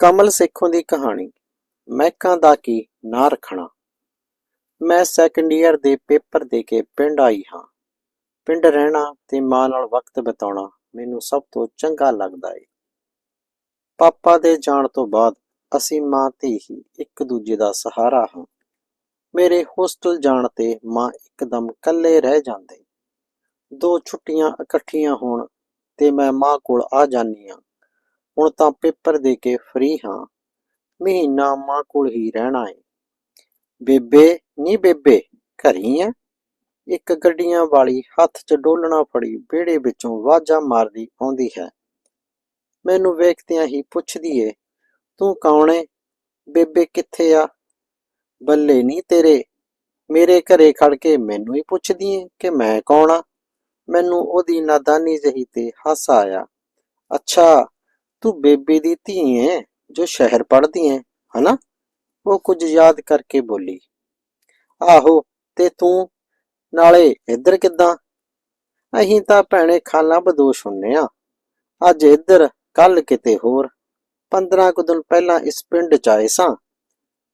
ਕਮਲ ਸੇਖੋਂ ਦੀ ਕਹਾਣੀ, ਮਹਿਕਾਂ ਦਾ ਕੀ ਨਾ ਰੱਖਣਾ। ਮੈਂ ਸੈਕੰਡ ਈਅਰ ਦੇ ਪੇਪਰ ਦੇ ਕੇ ਪਿੰਡ ਆਈ ਹਾਂ। ਪਿੰਡ ਰਹਿਣਾ ਤੇ ਮਾਂ ਨਾਲ ਵਕਤ ਬਿਤਾਉਣਾ ਮੈਨੂੰ ਸਭ ਤੋਂ ਚੰਗਾ ਲੱਗਦਾ ਏ। ਪਾਪਾ ਦੇ ਜਾਣ ਤੋਂ ਬਾਅਦ ਅਸੀਂ ਮਾਂ ਤੇ ਹੀ ਇੱਕ ਦੂਜੇ ਦਾ ਸਹਾਰਾ ਹਾਂ। ਮੇਰੇ ਹੋਸਟਲ ਜਾਣ ਤੇ ਮਾਂ ਇੱਕਦਮ ਇਕੱਲੇ ਰਹਿ ਜਾਂਦੇ। ਦੋ ਛੁੱਟੀਆਂ ਇਕੱਠੀਆਂ ਹੋਣ ਤੇ ਮੈਂ ਮਾਂ ਕੋਲ ਆ ਜਾਨੀ ਹਾਂ। ਹੁਣ ਤਾਂ ਪੇਪਰ ਦੇ ਕੇ ਫ੍ਰੀ ਹਾਂ। ਮਹੀਨਾ ਮਾਂ ਕੋਲ ਹੀ ਰਹਿਣਾ ਏ। ਬੇਬੇ, ਨੀ ਬੇਬੇ, ਘਰੀ ਐ ਇੱਕ ਗੱਡੀਆਂ ਵਾਲੀ ਹੱਥ 'ਚ ਡੋਲਣਾ ਫੜੀ ਵਿਹੜੇ ਵਿੱਚੋਂ ਵਾਜਾ ਮਾਰਦੀ ਆਉਂਦੀ ਹੈ। ਮੈਨੂੰ ਵੇਖਦਿਆਂ ਹੀ ਪੁੱਛਦੀ ਏ, ਤੂੰ ਕੌਣ ਏ? ਬੇਬੇ ਕਿੱਥੇ ਆ? ਬੱਲੇ ਨਹੀਂ ਤੇਰੇ। ਮੇਰੇ ਘਰੇ ਖੜ ਕੇ ਮੈਨੂੰ ਹੀ ਪੁੱਛਦੀ ਏ ਕਿ ਮੈਂ ਕੌਣ ਆ? ਮੈਨੂੰ ਉਹਦੀ ਨਾਦਾਨੀ ਜਹੀ ਤੇ ਹਾਸਾ ਆਇਆ। ਅੱਛਾ ਤੂੰ ਬੇਬੇ ਦੀ ਧੀ ਏ ਜੋ ਸ਼ਹਿਰ ਪੜ੍ਹਦੀ ਏ ਹਨਾ? ਉਹ ਕੁਝ ਯਾਦ ਕਰਕੇ ਬੋਲੀ। ਆਹੋ, ਤੇ ਤੂੰ ਨਾਲੇ ਇੱਧਰ ਕਿੱਦਾਂ? ਅਹੀਂ ਤਾਂ ਭੈਣੇ ਖਾਲਾਂ ਬਦੋਸ਼ ਹੁੰਨੇ ਆ। ਅੱਜ ਇੱਧਰ, ਕੱਲ ਕਿਤੇ ਹੋਰ। 15 ਕੁ ਦਿਨ ਪਹਿਲਾਂ ਇਸ ਪਿੰਡ ਚ ਆਏ ਸਾਂ।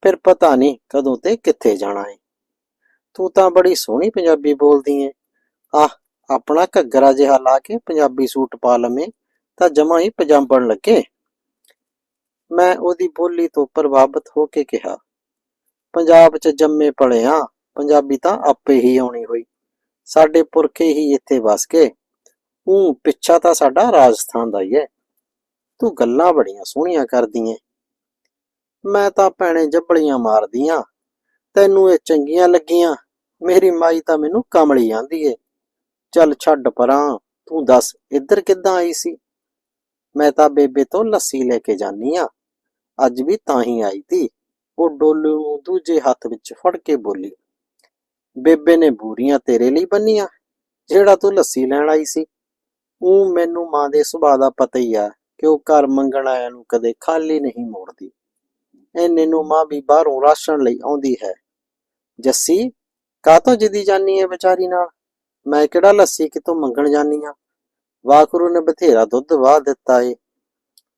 ਫਿਰ ਪਤਾ ਨਹੀਂ ਕਦੋਂ ਤੇ ਕਿੱਥੇ ਜਾਣਾ ਏ। ਤੂੰ ਤਾਂ ਬੜੀ ਸੋਹਣੀ ਪੰਜਾਬੀ ਬੋਲਦੀ ਏ ਆਹ, ਆਪਣਾ ਘੱਗਰਾ ਜਿਹਾ ਲਾ ਕੇ ਪੰਜਾਬੀ ਸੂਟ ਪਾ ਲਵੇਂ। ਤਾਂ ਜਮਾ ਹੀ ਪਜਾੰਬਣ ਲੱਗੇ। ਮੈਂ ਉਹਦੀ ਬੋਲੀ ਤੋਂ ਪ੍ਰਭਾਵਿਤ ਹੋ ਕੇ ਕਿਹਾ, ਪੰਜਾਬ 'ਚ ਜੰਮੇ ਪਲੇ ਆ, ਪੰਜਾਬੀ ਤਾਂ ਆਪੇ ਹੀ ਆਉਣੀ ਹੋਈ। ਸਾਡੇ ਪੁਰਖੇ ਹੀ ਇੱਥੇ ਵਸ ਗਏ। ਉਹ ਪਿੱਛਾ ਤਾਂ ਸਾਡਾ ਰਾਜਸਥਾਨ ਦਾ ਹੀ ਹੈ ਤੂੰ ਗੱਲਾਂ ਬੜੀਆਂ ਸੋਹਣੀਆਂ ਕਰਦੀ ਏ। ਮੈਂ ਤਾਂ ਭੈਣੇ ਜੱਬਲੀਆਂ ਮਾਰਦੀਆਂ ਤੈਨੂੰ ਇਹ ਚੰਗੀਆਂ ਲੱਗੀਆਂ। ਮੇਰੀ ਮਾਈ ਤਾਂ ਮੈਨੂੰ ਕਮਲੀ ਆਂਦੀ ਏ। ਚੱਲ ਛੱਡ ਪਰਾਂ। ਤੂੰ ਦੱਸ, ਇੱਧਰ ਕਿੱਦਾਂ ਆਈ ਸੀ? ਮੈਂ ਤਾਂ ਬੇਬੇ ਤੋਂ ਲੱਸੀ ਲੈ ਕੇ ਜਾਨੀ ਆ ਅੱਜ ਵੀ ਤਾਂ ਹੀ ਆਈ ਤੀ। ਉਹ ਡੋਲੂ ਨੂੰ ਦੂਜੇ ਹੱਥ ਵਿੱਚ ਫੜ ਕੇ ਬੋਲੀ, ਬੇਬੇ ਨੇ ਬੂਰੀਆਂ ਤੇਰੇ ਲਈ ਬੰਨੀਆਂ, ਜਿਹੜਾ ਤੂੰ ਲੱਸੀ ਲੈਣ ਆਈ ਸੀ। ਉਹ ਮੈਨੂੰ ਮਾਂ ਦੇ ਸੁਭਾਅ ਦਾ ਪਤਾ ਹੀ ਆ ਕਿ ਉਹ ਘਰ ਮੰਗਣ ਆਇਆ ਨੂੰ ਕਦੇ ਖਾਲੀ ਨਹੀਂ ਮੋੜਦੀ। ਐਨੇ ਨੂੰ ਮਾਂ ਵੀ ਬਾਹਰੋਂ ਰਾਸ਼ਨ ਲਈ ਆਉਂਦੀ ਹੈ। ਜੱਸੀ, ਕਾਹਤੋਂ ਜਿੱਦੀ ਜਾਨੀ ਹੈ ਵਿਚਾਰੀ ਨਾਲ? ਮੈਂ ਕਿਹੜਾ ਲੱਸੀ ਕਿਤੋਂ ਮੰਗਣ ਜਾਨੀ ਆ ਵਾਕਰੂ ਨੇ ਬਥੇਰਾ ਦੁੱਧ ਵਾਹ ਦਿੱਤਾ ਏ।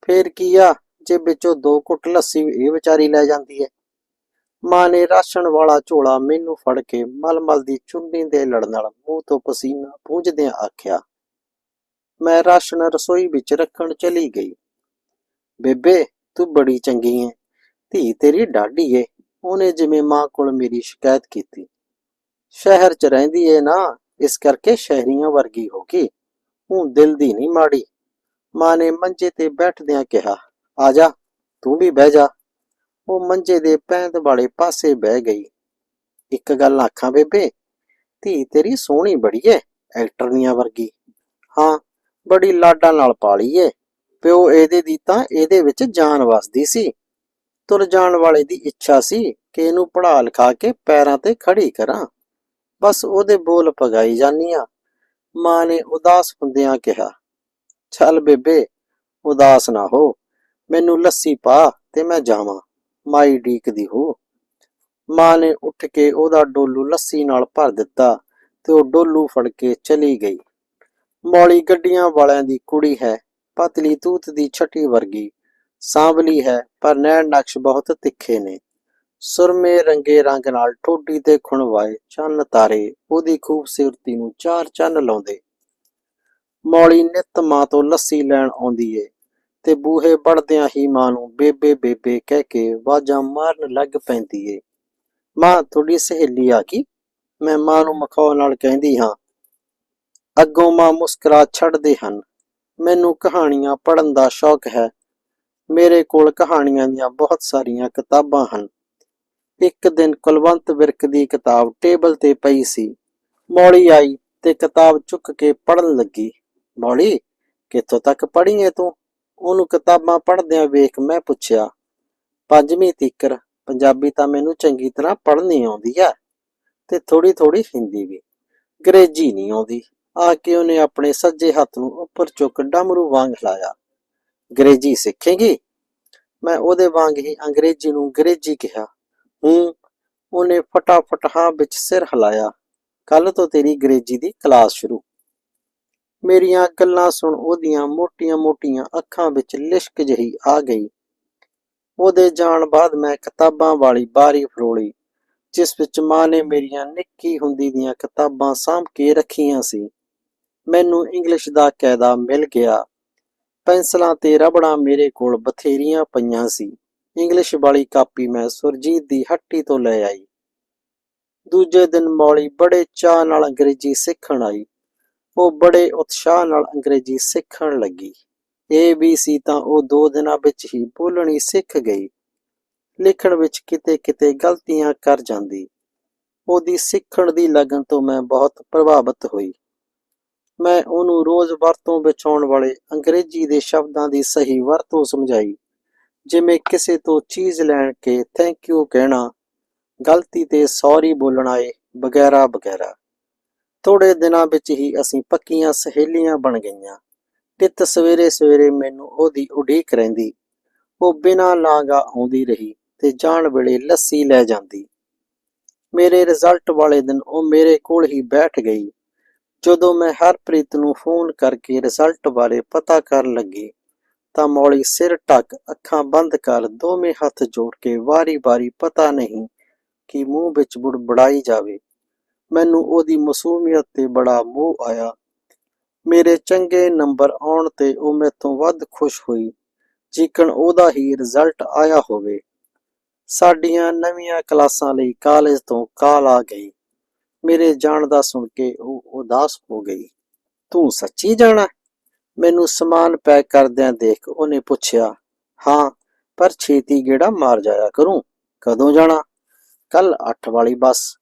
ਫੇਰ ਕੀ ਆ, ਜੇ ਵਿੱਚੋਂ ਦੋ ਘੁੱਟ ਲੱਸੀ ਇਹ ਵਿਚਾਰੀ ਲੈ ਜਾਂਦੀ ਏ। ਮਾਂ ਨੇ ਰਾਸ਼ਨ ਵਾਲਾ ਝੋਲਾ ਮੈਨੂੰ ਫੜ ਕੇ ਮਲਮਲ ਦੀ ਚੁੰਨੀ ਦੇ ਲੜ ਨਾਲ ਮੂੰਹ ਤੋਂ ਪਸੀਨਾ ਪੂੰਝਦਿਆਂ ਆਖਿਆ, ਮੈਂ ਰਾਸ਼ਨ ਰਸੋਈ ਵਿੱਚ ਰੱਖਣ ਚਲੀ ਗਈ। ਬੇਬੇ, ਤੂੰ ਬੜੀ ਚੰਗੀ ਏ। ਧੀ ਤੇਰੀ ਡਾਢੀ ਏ। ਉਹਨੇ ਜਿਵੇਂ ਮਾਂ ਕੋਲ ਮੇਰੀ ਸ਼ਿਕਾਇਤ ਕੀਤੀ। ਸ਼ਹਿਰ 'ਚ ਰਹਿੰਦੀ ਏ ਨਾ, ਇਸ ਕਰਕੇ ਸ਼ਹਿਰੀਆਂ ਵਰਗੀ ਹੋ ਗਈ। ਹੂੰ, ਦਿਲ ਦੀ ਨਹੀਂ ਮਾੜੀ। ਮਾਂ ਨੇ ਮੰਜੇ ਤੇ ਬੈਠਦਿਆਂ ਕਿਹਾ, ਆ ਜਾ, ਤੂੰ ਵੀ ਬਹਿ ਜਾ। ਉਹ ਮੰਜੇ ਦੇ ਪੈਂਦ ਵਾਲੇ ਪਾਸੇ ਬਹਿ ਗਈ। ਇੱਕ ਗੱਲ ਆਖਾਂ ਬੇਬੇ, ਧੀ ਤੇਰੀ ਸੋਹਣੀ ਬੜੀ ਏ ਐਕਟਰਨੀਆਂ ਵਰਗੀ। ਹਾਂ, ਬੜੀ ਲਾਡਾਂ ਨਾਲ ਪਾਲੀ ਏ ਪਿਓ ਇਹਦੇ ਦੀ ਤਾਂ ਇਹਦੇ ਵਿੱਚ ਜਾਨ ਵਸਦੀ ਸੀ। ਤੁਰ ਜਾਣ ਵਾਲੇ ਦੀ ਇੱਛਾ ਸੀ ਕਿ ਇਹਨੂੰ ਪੜਾ ਲਿਖਾ ਕੇ ਪੈਰਾਂ ਤੇ ਖੜੀ ਕਰਾਂ। ਬਸ ਉਹਦੇ ਬੋਲ ਪਗਾਈ ਜਾਨੀ ਆ। ਮਾਂ ਨੇ ਉਦਾਸ ਹੁੰਦਿਆਂ ਕਿਹਾ, ਚੱਲ ਬੇਬੇ, ਉਦਾਸ ਨਾ ਹੋ। ਮੈਨੂੰ ਲੱਸੀ ਪਾ ਤੇ ਮੈਂ ਜਾਵਾਂ, ਮਾਈ ਡੀਕਦੀ ਹੋ। ਮਾਂ ਨੇ ਉੱਠ ਕੇ ਉਹਦਾ ਡੋਲੂ ਲੱਸੀ ਨਾਲ ਭਰ ਦਿੱਤਾ ਤੇ ਉਹ ਡੋਲੂ ਫੜ ਕੇ ਚਲੀ ਗਈ। ਮੌਲੀ ਗੱਡੀਆਂ ਵਾਲਿਆਂ ਦੀ ਕੁੜੀ ਹੈ, ਪਤਲੀ ਤੂਤ ਦੀ ਛਟੀ ਵਰਗੀ, ਸਾਂਵਲੀ ਹੈ, ਪਰ ਨੈਣ ਨਕਸ਼ ਬਹੁਤ ਤਿੱਖੇ ਨੇ। ਸੁਰਮੇ ਰੰਗੇ ਰੰਗ ਨਾਲ ਠੋਡੀ ਤੇ ਖੁਣਵਾਏ ਚੰਨ ਤਾਰੇ, ਉਹਦੀ ਖੂਬਸੂਰਤੀ ਨੂੰ ਚਾਰ ਚੰਨ ਲਾਉਂਦੇ। ਮੌਲੀ ਨਿਤ ਮਾਂ ਤੋਂ ਲੱਸੀ ਲੈਣ ਆਉਂਦੀ ਏ ਤੇ ਬੂਹੇ ਵੜਦਿਆਂ ਹੀ ਮਾਂ ਨੂੰ ਬੇਬੇ ਬੇਬੇ ਕਹਿ ਕੇ ਵਾਜਾਂ ਮਾਰਨ ਲੱਗ ਪੈਂਦੀ ਏ। ਮਾਂ, ਤੁਹਾਡੀ ਸਹੇਲੀ ਆ ਗਈ? ਮੈਂ ਮਾਂ ਨੂੰ ਮਖੌਲ ਨਾਲ ਕਹਿੰਦੀ ਹਾਂ। ਅੱਗੋਂ ਮਾਂ ਮੁਸਕਰਾ ਛੱਡਦੇ ਹਨ। ਮੈਨੂੰ ਕਹਾਣੀਆਂ ਪੜ੍ਹਨ ਦਾ ਸ਼ੌਕ ਹੈ। ਮੇਰੇ ਕੋਲ ਕਹਾਣੀਆਂ ਦੀਆਂ ਬਹੁਤ ਸਾਰੀਆਂ ਕਿਤਾਬਾਂ ਹਨ। ਇੱਕ ਦਿਨ ਕੁਲਵੰਤ ਵਿਰਕ ਦੀ ਕਿਤਾਬ ਟੇਬਲ ਤੇ ਪਈ ਸੀ। ਮੌਲੀ ਆਈ ਤੇ ਕਿਤਾਬ ਚੁੱਕ ਕੇ ਪੜਨ ਲੱਗੀ। ਮੌਲੀ, ਕਿੱਥੋਂ ਤੱਕ ਪੜ੍ਹੀ ਏ ਤੂੰ? ਉਹਨੂੰ ਕਿਤਾਬਾਂ ਪੜ੍ਹਦਿਆਂ ਵੇਖ ਮੈਂ ਪੁੱਛਿਆ। ਪੰਜਵੀਂ ਤੀਕਰ, ਪੰਜਾਬੀ ਤਾਂ ਮੈਨੂੰ ਚੰਗੀ ਤਰ੍ਹਾਂ ਪੜ੍ਹਨੀ ਆਉਂਦੀ ਆ ਤੇ ਥੋੜੀ ਥੋੜੀ ਹਿੰਦੀ ਵੀ। ਅੰਗਰੇਜ਼ੀ ਨਹੀਂ ਆਉਂਦੀ। ਆ ਕੇ ਉਹਨੇ ਆਪਣੇ ਸੱਜੇ ਹੱਥ ਨੂੰ ਉੱਪਰ ਚੁੱਕ ਡਮਰੂ ਵਾਂਗ ਹਿਲਾਇਆ। ਅੰਗਰੇਜ਼ੀ ਸਿੱਖੇਗੀ? ਮੈਂ ਉਹਦੇ ਵਾਂਗ ਹੀ ਅੰਗਰੇਜ਼ੀ ਨੂੰ ਅੰਗਰੇਜ਼ੀ ਕਿਹਾ। ਹੂੰ। ਉਹਨੇ ਫਟਾਫਟ ਹਾਂ ਵਿੱਚ ਸਿਰ ਹਿਲਾਇਆ। ਕੱਲ ਤੋਂ ਤੇਰੀ ਅੰਗਰੇਜ਼ੀ ਦੀ ਕਲਾਸ ਸ਼ੁਰੂ। ਮੇਰੀਆਂ ਗੱਲਾਂ ਸੁਣ ਉਹਦੀਆਂ ਮੋਟੀਆਂ-ਮੋਟੀਆਂ ਅੱਖਾਂ ਵਿੱਚ ਲਿਸ਼ਕ ਜਹੀ ਆ ਗਈ। ਉਹਦੇ ਜਾਣ ਬਾਅਦ ਮੈਂ ਕਿਤਾਬਾਂ ਵਾਲੀ ਬਾਰੀ ਫਰੋਲੀ, ਜਿਸ ਵਿੱਚ ਮਾਂ ਨੇ ਮੇਰੀਆਂ ਨਿੱਕੀ ਹੁੰਦੀ ਦੀਆਂ ਕਿਤਾਬਾਂ ਸਾਂਭ ਕੇ ਰੱਖੀਆਂ ਸੀ। ਮੈਨੂੰ ਇੰਗਲਿਸ਼ ਦਾ ਕਾਇਦਾ ਮਿਲ ਗਿਆ। ਪੈਨਸਲਾਂ ਤੇ ਰਬੜਾਂ ਮੇਰੇ ਕੋਲ ਬਥੇਰੀਆਂ ਪਈਆਂ ਸੀ। ਇੰਗਲਿਸ਼ ਵਾਲੀ ਕਾਪੀ ਮੈਂ ਸੁਰਜੀਤ ਦੀ ਹੱਟੀ ਤੋਂ ਲੈ ਆਈ। ਦੂਜੇ ਦਿਨ ਮੌਲੀ ਬੜੇ ਚਾਅ ਨਾਲ ਅੰਗਰੇਜ਼ੀ ਸਿੱਖਣ ਆਈ। ਉਹ ਬੜੇ ਉਤਸ਼ਾਹ ਨਾਲ ਅੰਗਰੇਜ਼ੀ ਸਿੱਖਣ ਲੱਗੀ। ਏ ਬੀ ਸੀ ਤਾਂ ਉਹ ਦੋ ਦਿਨਾਂ ਵਿੱਚ ਹੀ ਬੋਲਣੀ ਸਿੱਖ ਗਈ। ਲਿਖਣ ਵਿੱਚ ਕਿਤੇ-ਕਿਤੇ ਗਲਤੀਆਂ ਕਰ ਜਾਂਦੀ। ਉਹਦੀ ਸਿੱਖਣ ਦੀ ਲਗਨ ਤੋਂ ਮੈਂ ਬਹੁਤ ਪ੍ਰਭਾਵਿਤ ਹੋਈ। ਮੈਂ ਉਹਨੂੰ ਰੋਜ਼ ਵਰਤੋਂ ਵਿੱਚ ਆਉਣ ਵਾਲੇ ਅੰਗਰੇਜ਼ੀ ਦੇ ਸ਼ਬਦਾਂ ਦੀ ਸਹੀ ਵਰਤੋਂ ਸਮਝਾਈ। ਜਿਵੇਂ ਕਿਸੇ ਤੋਂ ਚੀਜ਼ ਲੈਣ ਕੇ ਥੈਂਕ ਯੂ ਕਹਿਣਾ, ਗਲਤੀ ਤੇ ਸੌਰੀ ਬੋਲਣਾ ਏ ਵਗੈਰਾ ਵਗੈਰਾ ਥੋੜੇ ਦਿਨਾਂ ਵਿੱਚ ਹੀ ਅਸੀਂ ਪੱਕੀਆਂ ਸਹੇਲੀਆਂ ਬਣ ਗਈਆਂ। ਟਿੱਤ ਸਵੇਰੇ ਸਵੇਰੇ ਮੈਨੂੰ ਉਹਦੀ ਉਡੀਕ ਰਹਿੰਦੀ। ਉਹ ਬਿਨਾਂ ਲਾਂਗਾ ਆਉਂਦੀ ਰਹੀ ਤੇ ਜਾਣ ਵੇਲੇ ਲੱਸੀ ਲੈ ਜਾਂਦੀ। ਮੇਰੇ ਰਿਜ਼ਲਟ ਵਾਲੇ ਦਿਨ ਉਹ ਮੇਰੇ ਕੋਲ ਹੀ ਬੈਠ ਗਈ। ਜਦੋਂ ਮੈਂ ਹਰਪ੍ਰੀਤ ਨੂੰ ਫੋਨ ਕਰਕੇ ਰਿਜ਼ਲਟ ਬਾਰੇ ਪਤਾ ਕਰਨ ਲੱਗੀ ਤਾਂ ਮੌਲੀ ਸਿਰ ਢੱਕ ਅੱਖਾਂ ਬੰਦ ਕਰ ਦੋਵੇਂ ਹੱਥ ਜੋੜ ਕੇ ਵਾਰੀ-ਵਾਰੀ ਪਤਾ ਨਹੀਂ ਕਿ ਮੂੰਹ ਵਿੱਚ ਬੁੜਬੜਾਈ ਜਾਵੇ। ਮੈਨੂੰ ਉਹਦੀ ਮਾਸੂਮੀਅਤ ਤੇ ਬੜਾ ਮੋਹ ਆਇਆ। ਮੇਰੇ ਚੰਗੇ ਨੰਬਰ ਆਉਣ ਤੇ ਉਹ ਮੈਥੋਂ ਵੱਧ ਖੁਸ਼ ਹੋਈ, ਜਿਕਣ ਉਹਦਾ ਹੀ ਰਿਜ਼ਲਟ ਆਇਆ ਹੋਵੇ। ਸਾਡੀਆਂ ਨਵੀਆਂ ਕਲਾਸਾਂ ਲਈ ਕਾਲਜ ਤੋਂ ਕਾਲ ਆ ਗਈ। ਮੇਰੇ ਜਾਣ ਦਾ ਸੁਣ ਕੇ ਉਹ ਉਦਾਸ ਹੋ ਗਈ। ਤੂੰ ਸੱਚੀ ਜਾਣਾ? ਮੈਨੂੰ ਸਮਾਨ ਪੈਕ ਕਰਦਿਆਂ ਦੇਖ ਉਹਨੇ ਪੁੱਛਿਆ, ਹਾਂ, ਪਰ ਛੇਤੀ ਗੇੜਾ ਮਾਰ ਜਾਇਆ ਕਰੂੰ। ਕਦੋਂ ਜਾਣਾ? ਕੱਲ 8 ਵਾਲੀ ਬੱਸ।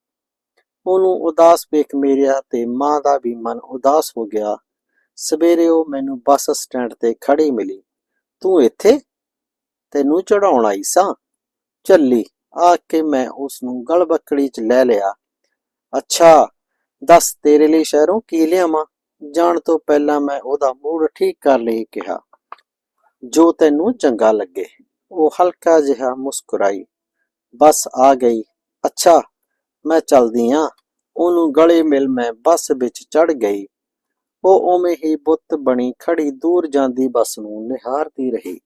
ਉਹਨੂੰ ਉਦਾਸ ਵੇਖ ਮੇਰਿਆ ਤੇ ਮਾਂ ਦਾ ਵੀ ਮਨ ਉਦਾਸ ਹੋ ਗਿਆ। ਸਵੇਰੇ ਉਹ ਮੈਨੂੰ ਬੱਸ ਸਟੈਂਡ ਤੇ ਖੜੀ ਮਿਲੀ। ਤੂੰ ਇੱਥੇ? ਤੈਨੂੰ ਚੜਾਉਣ ਆਈ ਸਾਂ? ਚੱਲੀ ਆ ਕੇ ਮੈਂ ਉਸ ਨੂੰ ਗਲਬੱਕੜੀ 'ਚ ਲੈ ਲਿਆ। ਅੱਛਾ, ਦੱਸ ਤੇਰੇ ਲਈ ਸ਼ਹਿਰੋਂ ਕੀ ਲਿਆਵਾਂ? ਜਾਣ ਤੋਂ ਪਹਿਲਾਂ ਮੈਂ ਉਹਦਾ ਮੂਡ ਠੀਕ ਕਰ ਲਈ, ਕਿਹਾ, ਜੋ ਤੈਨੂੰ ਚੰਗਾ ਲੱਗੇ। ਉਹ ਹਲਕਾ ਜਿਹਾ ਮੁਸਕਰਾਈ, ਬਸ ਆ ਗਈ। ਅੱਛਾ, ਮੈਂ ਚਲਦੀ ਆਂ। ਉਹਨੂੰ ਗਲੇ ਮਿਲ ਮੈਂ ਬੱਸ ਵਿੱਚ ਚੜ ਗਈ। ਉਹ ਉਵੇਂ ਹੀ ਬੁੱਤ ਬਣੀ ਖੜੀ ਦੂਰ ਜਾਂਦੀ ਬੱਸ ਨੂੰ ਨਿਹਾਰਦੀ ਰਹੀ।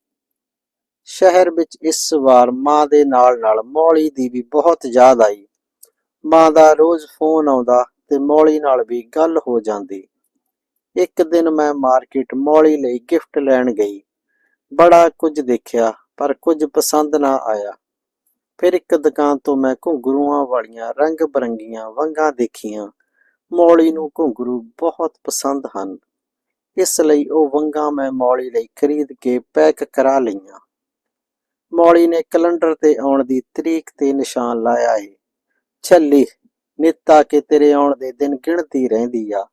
ਸ਼ਹਿਰ ਵਿੱਚ ਇਸ ਵਾਰ ਮਾਂ ਦੇ ਨਾਲ ਨਾਲ ਮੌਲੀ ਦੀ ਵੀ ਬਹੁਤ ਯਾਦ ਆਈ। ਮਾਂ ਦਾ ਰੋਜ਼ ਫੋਨ ਆਉਂਦਾ ਤੇ ਮੌਲੀ ਨਾਲ ਵੀ ਗੱਲ ਹੋ ਜਾਂਦੀ। ਇੱਕ ਦਿਨ ਮੈਂ ਮਾਰਕੀਟ ਮੌਲੀ ਲਈ ਗਿਫਟ ਲੈਣ ਗਈ। ਬੜਾ ਕੁਝ ਦੇਖਿਆ, ਪਰ ਕੁਝ ਪਸੰਦ ਨਾ ਆਇਆ। ਫਿਰ ਇੱਕ ਦੁਕਾਨ ਤੋਂ ਮੈਂ ਘੁੰਗਰੂਆਂ ਵਾਲੀਆਂ ਰੰਗ ਬਰੰਗੀਆਂ ਵੰਗਾਂ ਦੇਖੀਆਂ। ਮੌਲੀ ਨੂੰ ਘੁੰਗਰੂ ਬਹੁਤ ਪਸੰਦ ਹਨ। ਇਸ ਲਈ ਉਹ ਵੰਗਾਂ ਮੈਂ ਮੌਲੀ ਲਈ ਖਰੀਦ ਕੇ ਪੈਕ ਕਰਾ ਲਈਆਂ। ਮੌਲੀ ਨੇ ਕੈਲੰਡਰ ਤੇ ਆਉਣ ਦੀ ਤਰੀਕ ਤੇ ਨਿਸ਼ਾਨ ਲਾਇਆ ਏ। ਛੱਲੀ, ਨਿੱਤਾ ਕੇ ਤੇਰੇ ਆਉਣ ਦੇ ਦਿਨ ਗਿਣਦੀ ਰਹਿੰਦੀ ਆ।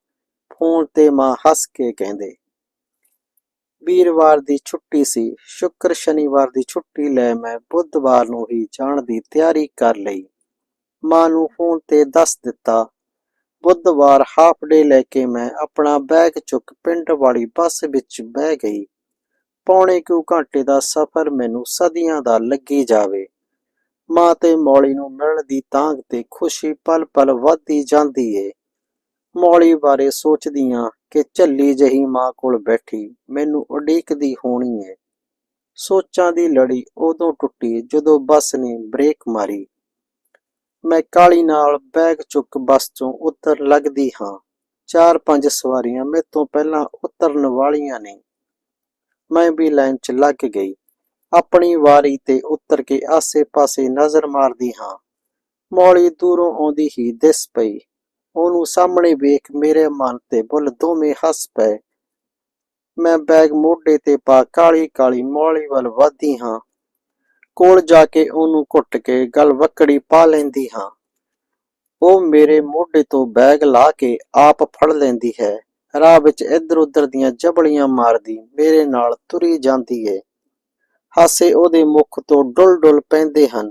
ਫੋਨ ਤੇ ਮਾਂ ਹੱਸ ਕੇ ਕਹਿੰਦੇ, ਵੀਰਵਾਰ ਦੀ ਛੁੱਟੀ ਸੀ, ਸ਼ੁੱਕਰ ਸ਼ਨੀਵਾਰ ਦੀ ਛੁੱਟੀ ਲੈ ਮੈਂ ਬੁੱਧਵਾਰ ਨੂੰ ਹੀ ਜਾਣ ਦੀ ਤਿਆਰੀ ਕਰ ਲਈ। ਮਾਂ ਨੂੰ ਫੋਨ ਤੇ ਦੱਸ ਦਿੱਤਾ, ਬੁੱਧਵਾਰ ਹਾਫ ਡੇ ਲੈ ਕੇ ਮੈਂ ਆਪਣਾ ਬੈਗ ਚੁੱਕ ਪਿੰਡ ਵਾਲੀ ਬੱਸ ਵਿੱਚ ਬਹਿ ਗਈ। ਪੌਣੇ ਕੁ ਘੰਟੇ ਦਾ ਸਫ਼ਰ ਮੈਨੂੰ ਸਦੀਆਂ ਦਾ ਲੱਗੀ ਜਾਵੇ। ਮਾਂ ਤੇ ਮੌਲੀ ਨੂੰ ਮਿਲਣ ਦੀ ਤਾਂਘ ਤੇ ਖੁਸ਼ੀ ਪਲ ਪਲ ਵੱਧਦੀ ਜਾਂਦੀ ਏ। ਮੌਲੀ ਬਾਰੇ ਸੋਚਦੀਆਂ ਕਿ ਝੱਲੀ ਜਹੀ ਮਾਂ ਕੋਲ ਬੈਠੀ ਮੈਨੂੰ ਉਡੀਕਦੀ ਹੋਣੀ ਏ। ਸੋਚਾਂ ਦੀ ਲੜੀ ਉਦੋਂ ਟੁੱਟੀ ਜਦੋਂ ਬੱਸ ਨੇ ਬ੍ਰੇਕ ਮਾਰੀ। ਮੈਂ ਕਾਲੀ ਨਾਲ ਬੈਗ ਚੁੱਕ ਬੱਸ ਤੋਂ ਉਤਰ ਲੱਗਦੀ ਹਾਂ। ਚਾਰ ਪੰਜ ਸਵਾਰੀਆਂ ਮੇਰੇ ਤੋਂ ਪਹਿਲਾਂ ਉਤਰਨ ਵਾਲੀਆਂ ਨੇ। ਮੈਂ ਵੀ ਲਾਈਨ 'ਚ ਲੱਗ ਗਈ। ਆਪਣੀ ਵਾਰੀ ਤੇ ਉਤਰ ਕੇ ਆਸੇ-ਪਾਸੇ ਨਜ਼ਰ ਮਾਰਦੀ ਹਾਂ। ਮੌਲੀ ਦੂਰੋਂ ਆਉਂਦੀ ਹੀ ਦਿਸ ਪਈ। ਉਹਨੂੰ ਸਾਹਮਣੇ ਵੇਖ ਮੇਰੇ ਮਨ ਤੇ ਬੁੱਲ ਦੋਵੇਂ ਹੱਸ ਪਏ। ਮੈਂ ਬੈਗ ਮੋਢੇ ਤੇ ਪਾ ਕਾਲੀ ਕਾਲੀ ਮੌਲੀ ਵੱਲ ਵਧਦੀ ਹਾਂ। ਕੋਲ ਜਾ ਕੇ ਉਹਨੂੰ ਘੁੱਟ ਕੇ ਗਲ ਵੱਕੜੀ ਪਾ ਲੈਂਦੀ ਹਾਂ। ਉਹ ਮੇਰੇ ਮੋਢੇ ਤੋਂ ਬੈਗ ਲਾ ਕੇ ਆਪ ਫੜ ਲੈਂਦੀ ਹੈ। ਰਾਹ ਵਿੱਚ ਇੱਧਰ ਉੱਧਰ ਦੀਆਂ ਜਬਲੀਆਂ ਮਾਰਦੀ ਮੇਰੇ ਨਾਲ ਤੁਰੀ ਜਾਂਦੀ ਏ। ਹਾਸੇ ਉਹਦੇ ਮੁਖ ਤੋਂ ਡੁੱਲ ਡੁੱਲ ਪੈਂਦੇ ਹਨ।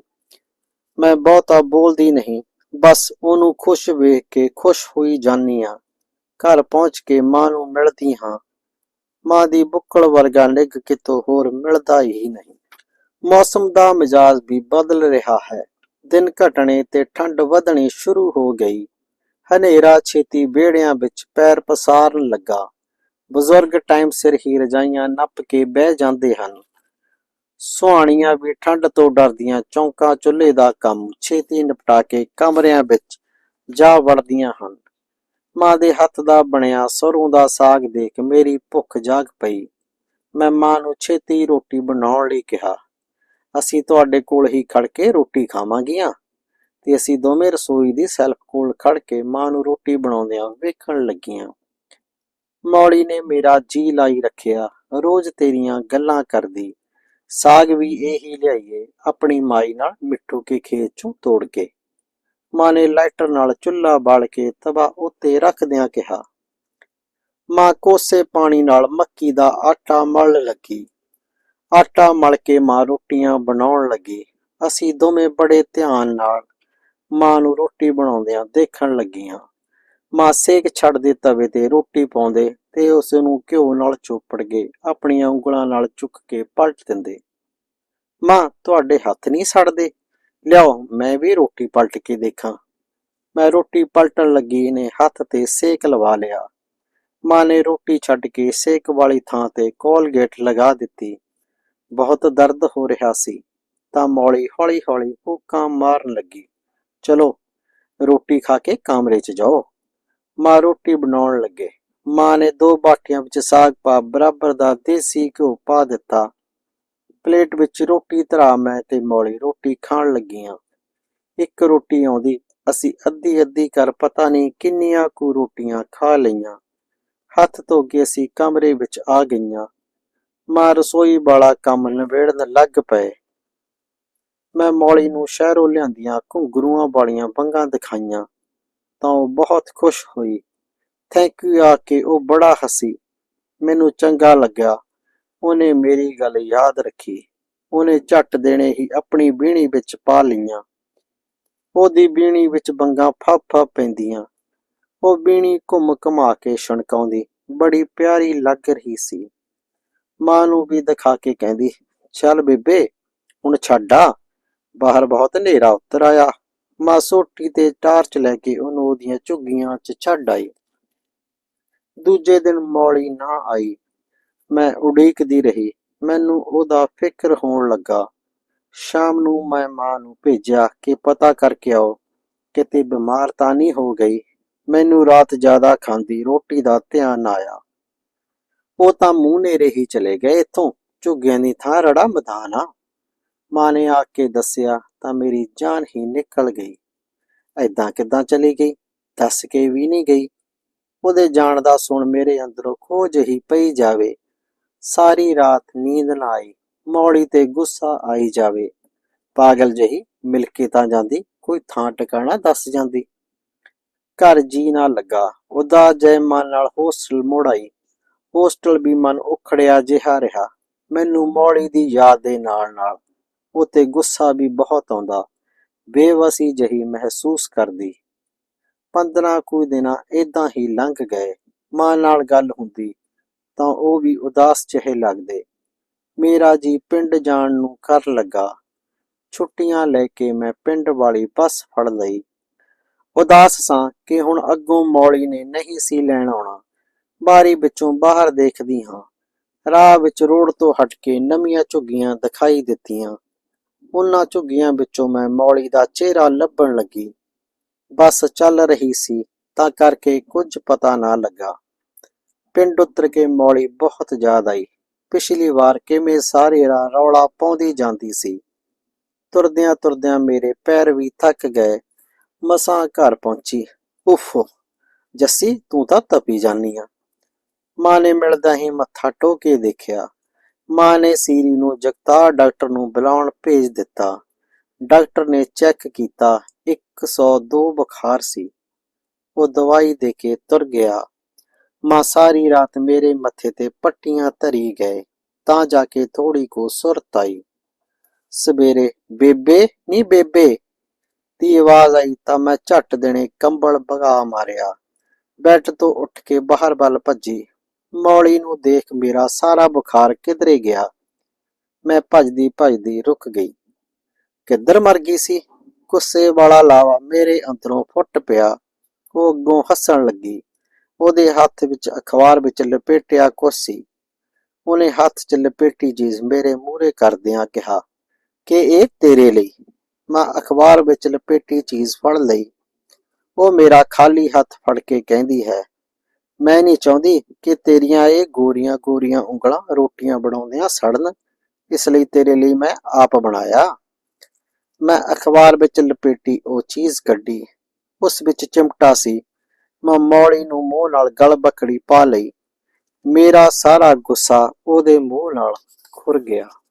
ਮੈਂ ਬਹੁਤਾ ਬੋਲਦੀ ਨਹੀਂ। ਬਸ ਉਹਨੂੰ ਖੁਸ਼ ਵੇਖ ਕੇ ਖੁਸ਼ ਹੋਈ ਜਾਨੀ ਆ ਘਰ ਪਹੁੰਚ ਕੇ ਮਾਂ ਨੂੰ ਮਿਲਦੀ ਹਾਂ। ਮਾਂ ਦੀ ਬੁੱਕਲ ਵਰਗਾ ਨਿੱਘ ਕਿਤੋਂ ਹੋਰ ਮਿਲਦਾ ਹੀ ਨਹੀਂ। ਮੌਸਮ ਦਾ ਮਿਜਾਜ਼ ਵੀ ਬਦਲ ਰਿਹਾ ਹੈ। ਦਿਨ ਘਟਣੇ ਤੇ ਠੰਡ ਵਧਣੀ ਸ਼ੁਰੂ ਹੋ ਗਈ। ਹਨੇਰਾ ਛੇਤੀ ਵਿਹੜਿਆਂ ਵਿੱਚ ਪੈਰ ਪਸਾਰਨ ਲੱਗਾ। ਬਜ਼ੁਰਗ ਟਾਈਮ ਸਿਰ ਹੀ ਰਜਾਈਆਂ ਨੱਪ ਕੇ ਬਹਿ ਜਾਂਦੇ ਹਨ। ਸੁਹਾਣੀਆਂ ਵੀ ਠੰਡ ਤੋਂ ਡਰਦੀਆਂ ਚੌਂਕਾਂ ਚੁੱਲ੍ਹੇ ਦਾ ਕੰਮ ਛੇਤੀ ਨਿਪਟਾ ਕੇ ਕਮਰਿਆਂ ਵਿੱਚ ਜਾ ਵੜਦੀਆਂ ਹਨ। ਮਾਂ ਦੇ ਹੱਥ ਦਾ ਬਣਿਆ ਸਰੋਂ ਦਾ ਸਾਗ ਦੇਖ ਮੇਰੀ ਭੁੱਖ ਜਾਗ ਪਈ। ਮੈਂ ਮਾਂ ਨੂੰ ਛੇਤੀ ਰੋਟੀ ਬਣਾਉਣ ਲਈ ਕਿਹਾ, ਅਸੀਂ ਤੁਹਾਡੇ ਕੋਲ ਹੀ ਖੜ ਕੇ ਰੋਟੀ ਖਾਵਾਂਗੀਆਂ? ਤੇ ਅਸੀਂ ਦੋਵੇਂ ਰਸੋਈ ਦੀ ਸੈਲਫ ਕੋਲ ਖੜ ਕੇ ਮਾਂ ਨੂੰ ਰੋਟੀ ਬਣਾਉਂਦਿਆਂ ਵੇਖਣ ਲੱਗੀਆਂ। ਮੌਲੀ ਨੇ ਮੇਰਾ ਜੀ ਲਾਈ ਰੱਖਿਆ, ਰੋਜ਼ ਤੇਰੀਆਂ ਗੱਲਾਂ ਕਰਦੀ। ਸਾਗ ਵੀ ਇਹੀ ਲਿਆਈਏ ਆਪਣੀ ਮਾਈ ਨਾਲ ਮਿੱਠੂ ਕੇ ਖੇਤ ਚੋਂ ਤੋੜ ਕੇ। ਮਾਂ ਨੇ ਲਾਈਟਰ ਨਾਲ ਚੁੱਲ੍ਹਾ ਬਾਲ ਕੇ ਤਵਾ ਉੱਤੇ ਰੱਖਦਿਆਂ ਕਿਹਾ, ਮਾਂ, ਕੋਸੇ ਪਾਣੀ ਨਾਲ ਮੱਕੀ ਦਾ ਆਟਾ ਮਲ ਲੱਗੀ। ਆਟਾ ਮਲ ਕੇ ਮਾਂ ਰੋਟੀਆਂ ਬਣਾਉਣ ਲੱਗੀ। ਅਸੀਂ ਦੋਵੇਂ ਬੜੇ ਧਿਆਨ ਨਾਲ ਮਾਂ ਨੂੰ ਰੋਟੀ ਬਣਾਉਂਦਿਆਂ ਦੇਖਣ ਲੱਗੀਆਂ। ਮਾਂ ਸੇਕ ਛੱਡਦੇ ਤਵੇ ਤੇ ਰੋਟੀ ਪਾਉਂਦੇ ਤੇ ਉਸ ਨੂੰ ਘਿਓ ਨਾਲ ਚੋਪੜ ਗਏ ਆਪਣੀਆਂ ਉਂਗਲਾਂ ਨਾਲ ਚੁੱਕ ਕੇ ਪਲਟ ਦਿੰਦੇ। ਮਾਂ, ਤੁਹਾਡੇ ਹੱਥ ਨਹੀਂ ਸੜਦੇ? ਲਿਆਓ, ਮੈਂ ਵੀ ਰੋਟੀ ਪਲਟ ਕੇ ਦੇਖਾਂ। ਮੈਂ ਰੋਟੀ ਪਲਟਣ ਲੱਗੀ ਨੇ ਹੱਥ ਤੇ ਸੇਕ ਲਵਾ ਲਿਆ। ਮਾਂ ਨੇ ਰੋਟੀ ਛੱਡ ਕੇ ਸੇਕ ਵਾਲੀ ਥਾਂ ਤੇ ਕੋਲਗੇਟ ਲਗਾ ਦਿੱਤੀ। ਬਹੁਤ ਦਰਦ ਹੋ ਰਿਹਾ ਸੀ, ਤਾਂ ਮੌਲੀ ਹੌਲੀ-ਹੌਲੀ ਹੁੱਕਾਂ ਮਾਰਨ ਲੱਗੀ। ਚਲੋ, ਰੋਟੀ ਖਾ ਕੇ ਕਮਰੇ 'ਚ ਜਾਓ। ਮਾਂ ਰੋਟੀ ਬਣਾਉਣ ਲੱਗੇ। ਮਾਂ ਨੇ ਦੋ ਬਾਟੀਆਂ ਵਿੱਚ ਸਾਗ ਪਾ ਬਰਾਬਰ ਦਾ ਦੇਸੀ ਘਿਓ ਪਾ ਦਿੱਤਾ। ਪਲੇਟ ਵਿੱਚ ਰੋਟੀ ਧਰਾ ਮੈਂ ਤੇ ਮੌਲੀ ਰੋਟੀ ਖਾਣ ਲੱਗੀਆਂ। ਇੱਕ ਰੋਟੀ ਆਉਂਦੀ, ਅਸੀਂ ਅੱਧੀ ਅੱਧੀ ਕਰ ਪਤਾ ਨਹੀਂ ਕਿੰਨੀਆਂ ਕੁ ਰੋਟੀਆਂ ਖਾ ਲਈਆਂ। ਹੱਥ ਧੋ ਕੇ ਅਸੀਂ ਕਮਰੇ ਵਿੱਚ ਆ ਗਈਆਂ। ਮਾਂ ਰਸੋਈ ਵਾਲਾ ਕੰਮ ਨਿਬੇੜਨ ਲੱਗ ਪਏ। ਮੈਂ ਮੌਲੀ ਨੂੰ ਸ਼ਹਿਰੋਂ ਲਿਆਂਦੀਆਂ ਘੁੰਗਰੂਆਂ ਵਾਲੀਆਂ ਬੰਗਾਂ ਦਿਖਾਈਆਂ। ਤਾਂ ਉਹ ਬਹੁਤ ਖੁਸ਼ ਹੋਈ। ਥੈਂਕ ਯੂ ਆ ਕੇ ਉਹ ਬੜਾ ਹਸੀ। ਮੈਨੂੰ ਚੰਗਾ ਲੱਗਿਆ। ਉਹਨੇ ਮੇਰੀ ਗੱਲ ਯਾਦ ਰੱਖੀ। ਉਹਨੇ ਝੱਟ ਦੇਣੇ ਹੀ ਆਪਣੀ ਬੀਣੀ ਵਿੱਚ ਪਾ ਲਈਆਂ। ਉਹਦੀ ਬੀਣੀ ਵਿੱਚ ਬੰਗਾਂ ਫੱਫ ਫੱਫ ਪੈਂਦੀਆਂ। ਉਹ ਬੀਣੀ ਘੁੰਮ ਘੁਮਾ ਕੇ ਛਣਕਾਉਂਦੀ। ਬੜੀ ਪਿਆਰੀ ਲੱਗ ਰਹੀ ਸੀ। ਮਾਂ ਨੂੰ ਵੀ ਦਿਖਾ ਕੇ ਕਹਿੰਦੀ, ਚੱਲ ਬੇਬੇ, ਹੁਣ ਛੱਡ ਆ। ਬਾਹਰ ਬਹੁਤ ਹਨੇਰਾ ਉਤਰ ਆਇਆ। ਮਾਂ ਸੋਟੀ ਤੇ ਟਾਰਚ ਲੈ ਕੇ ਉਹਨੂੰ ਉਹਦੀਆਂ ਝੁੱਗੀਆਂ 'ਚ ਛੱਡ ਆਈ। ਦੂਜੇ ਦਿਨ ਮੌਲੀ ਨਾ ਆਈ। ਮੈਂ ਉਡੀਕਦੀ ਰਹੀ। ਮੈਨੂੰ ਉਹਦਾ ਫਿਕਰ ਹੋਣ ਲੱਗਾ। ਸ਼ਾਮ ਨੂੰ ਮੈਂ ਮਾਂ ਨੂੰ ਭੇਜਿਆ ਕਿ ਪਤਾ ਕਰਕੇ ਆਓ, ਕਿਤੇ ਬਿਮਾਰ ਤਾਂ ਨਹੀਂ ਹੋ ਗਈ। ਮੈਨੂੰ ਰਾਤ ਜ਼ਿਆਦਾ ਖਾਂਦੀ, ਰੋਟੀ ਦਾ ਧਿਆਨ ਆਇਆ। ਉਹ ਤਾਂ ਮੂੰਹ ਨੇਰੇ ਹੀ ਚਲੇ ਗਏ। ਇੱਥੋਂ ਝੁੱਗਿਆਂ ਦੀ ਥਾਂ ਰੜਾ ਮੈਦਾਨ ਆ। ਮਾਂ ਨੇ ਆ ਕੇ ਦੱਸਿਆ, ਤਾਂ ਮੇਰੀ ਜਾਨ ਹੀ ਨਿਕਲ ਗਈ। ਐਦਾਂ ਕਿਦਾਂ ਚਲੀ ਗਈ? ਦੱਸ ਕੇ ਵੀ ਨਹੀਂ ਗਈ। ਉਹਦੇ ਜਾਣ ਦਾ ਸੁਣ ਮੇਰੇ ਅੰਦਰੋਂ ਖੋਜ ਹੀ ਪਈ ਜਾਵੇ। ਸਾਰੀ ਰਾਤ ਨੀਂਦ ਨਾ ਆਈ, ਮੌੜੀ ਤੇ ਗੁੱਸਾ ਆਈ ਜਾਵੇ। ਪਾਗਲ ਜਹੀ ਮਿਲ ਕੇ ਤਾਂ ਜਾਂਦੀ, ਕੋਈ ਥਾਂ ਟਿਕਾਣਾ ਦੱਸ ਜਾਂਦੀ। ਘਰ ਜੀ ਨਾ ਲੱਗਾ। ਉਹਦਾ ਜੈ ਮਨ ਨਾਲ ਹੋਸਟਲ ਮੁੜ ਆਈ। ਹੋਸਟਲ ਵੀ ਮਨ ਉਖੜਿਆ ਜਿਹਾ ਰਿਹਾ। ਮੈਨੂੰ ਮੌੜੀ ਦੀ ਯਾਦ ਦੇ ਨਾਲ ਨਾਲ ਉਤੇ ਗੁੱਸਾ ਵੀ ਬਹੁਤ ਆਉਂਦਾ। ਬੇਵਸੀ ਜਹੀ ਮਹਿਸੂਸ ਕਰਦੀ। 15 ਕੁ ਦਿਨਾਂ ਇਦਾਂ ਹੀ ਲੰਘ ਗਏ। ਮਾਂ ਨਾਲ ਗੱਲ ਹੁੰਦੀ, ਤਾਂ ਉਹ ਵੀ ਉਦਾਸ ਜਿਹੇ ਲੱਗਦੇ। ਮੇਰਾ ਜੀ ਪਿੰਡ ਜਾਣ ਨੂੰ ਕਰ ਲੱਗਾ। ਛੁੱਟੀਆਂ ਲੈ ਕੇ ਮੈਂ ਪਿੰਡ ਵਾਲੀ ਬੱਸ ਫੜ ਲਈ। ਉਦਾਸ ਸਾਂ ਕਿ ਹੁਣ ਅੱਗੋਂ ਮੌਲੀ ਨੇ ਨਹੀਂ ਸੀ ਲੈਣ ਆਉਣਾ। ਬਾਰੀ ਵਿੱਚੋਂ ਬਾਹਰ ਦੇਖਦੀ ਹਾਂ। ਰਾਹ ਵਿੱਚ ਰੋਡ ਤੋਂ ਹਟ ਕੇ ਨਵੀਆਂ ਝੁੱਗੀਆਂ ਦਿਖਾਈ ਦਿੱਤੀਆਂ। ਉਹਨਾਂ ਝੁੱਗੀਆਂ ਵਿੱਚੋਂ ਮੈਂ ਮੌਲੀ ਦਾ ਚਿਹਰਾ ਲੱਭਣ ਲੱਗੀ। ਬੱਸ ਚੱਲ ਰਹੀ ਸੀ, ਤਾਂ ਕਰਕੇ ਕੁਝ ਪਤਾ ਨਾ ਲੱਗਾ। ਪਿੰਡ ਉਤਰ ਕੇ ਮੌਲੀ ਬਹੁਤ ਯਾਦ ਆਈ। ਪਿਛਲੀ ਵਾਰ ਕਿਵੇਂ ਸਾਰੇ ਰਾਹ ਰੌਲਾ ਪਾਉਂਦੀ ਜਾਂਦੀ ਸੀ। ਤੁਰਦਿਆਂ ਤੁਰਦਿਆਂ ਮੇਰੇ ਪੈਰ ਵੀ ਥੱਕ ਗਏ। ਮਸਾਂ ਘਰ ਪਹੁੰਚੀ। ਉਫ, ਜੱਸੀ ਤੂੰ ਤਾਂ ਤਪੀ ਜਾਨੀ ਆ। ਮਾਂ ਨੇ ਮਿਲਦਾ ਹੀ ਮੱਥਾ ਟੋਕੇ ਦੇਖਿਆ। ਮਾਂ ਨੇ ਸੀਰੀ ਨੂੰ ਜਗਤਾਰ ਡਾਕਟਰ ਨੂੰ ਬੁਲਾਉਣ ਭੇਜ ਦਿੱਤਾ। ਡਾਕਟਰ ਨੇ ਚੈੱਕ ਕੀਤਾ 102 ਬੁਖਾਰ ਸੀ। ਉਹ ਦਵਾਈ ਦੇ ਕੇ ਤੁਰ ਗਿਆ। ਮਾਂ ਸਾਰੀ ਰਾਤ ਮੇਰੇ ਮੱਥੇ ਤੇ ਪੱਟੀਆਂ ਧਰੀ ਗਏ, ਤਾਂ ਜਾ ਕੇ ਥੋੜੀ ਕੋ ਸੁਰਤ ਆਈ। ਸਵੇਰੇ, ਬੇਬੇ ਨਹੀਂ ਬੇਬੇ? ਦੀ ਆਵਾਜ਼ ਆਈ ਤਾਂ ਮੈਂ ਝੱਟ ਦੇਣੇ ਕੰਬਲ ਭਗਾ ਮਾਰਿਆ। ਬੈੱਡ ਤੋਂ ਉੱਠ ਕੇ ਬਾਹਰ ਵੱਲ ਭੱਜੀ। ਮੌਲੀ ਨੂੰ ਦੇਖ ਮੇਰਾ ਸਾਰਾ ਬੁਖਾਰ ਕਿਧਰੇ ਗਿਆ। ਮੈਂ ਭੱਜਦੀ ਭੱਜਦੀ ਰੁਕ ਗਈ। ਕਿੱਧਰ ਮਰ ਗਈ ਸੀ? ਗੁੱਸੇ ਵਾਲਾ ਲਾਵਾ ਮੇਰੇ ਅੰਦਰੋਂ ਫੁੱਟ ਪਿਆ। ਉਹ ਅੱਗੋਂ ਹੱਸਣ ਲੱਗੀ। ਉਹਦੇ ਹੱਥ ਵਿੱਚ ਅਖਬਾਰ ਵਿੱਚ ਲਪੇਟਿਆ ਕੁਛ ਸੀ। ਉਹਨੇ ਹੱਥ 'ਚ ਲਪੇਟੀ ਚੀਜ਼ ਮੇਰੇ ਮੂਹਰੇ ਕਰਦਿਆਂ ਕਿਹਾ, ਕਿ ਇਹ ਤੇਰੇ ਲਈ? ਮੈਂ ਅਖਬਾਰ ਵਿੱਚ ਲਪੇਟੀ ਚੀਜ਼ ਫੜ ਲਈ। ਉਹ ਮੇਰਾ ਖਾਲੀ ਹੱਥ ਫੜ ਕੇ ਕਹਿੰਦੀ ਹੈ ਮੈਂ ਨਹੀਂ ਚਾਹੁੰਦੀ ਕਿ ਤੇਰੀਆਂ ਇਹ ਗੋਰੀਆਂ ਗੋਰੀਆਂ ਉਂਗਲਾਂ ਰੋਟੀਆਂ ਬਣਾਉਂਦਿਆਂ ਸੜਨ। ਇਸ ਲਈ ਤੇਰੇ ਲਈ ਮੈਂ ਆਪ ਬਣਾਇਆ। ਮੈਂ ਅਖਬਾਰ ਵਿੱਚ ਲਪੇਟੀ ਉਹ ਚੀਜ਼ ਕੱਢੀ। ਉਸ ਵਿੱਚ ਚਿਮਟਾ ਸੀ। ਮੈਂ ਮੌਲੀ ਨੂੰ ਮੂੰਹ ਨਾਲ ਗਲ ਬੱਕੜੀ ਪਾ ਲਈ। ਮੇਰਾ ਸਾਰਾ ਗੁੱਸਾ ਉਹਦੇ ਮੂੰਹ ਨਾਲ ਖੁਰ ਗਿਆ।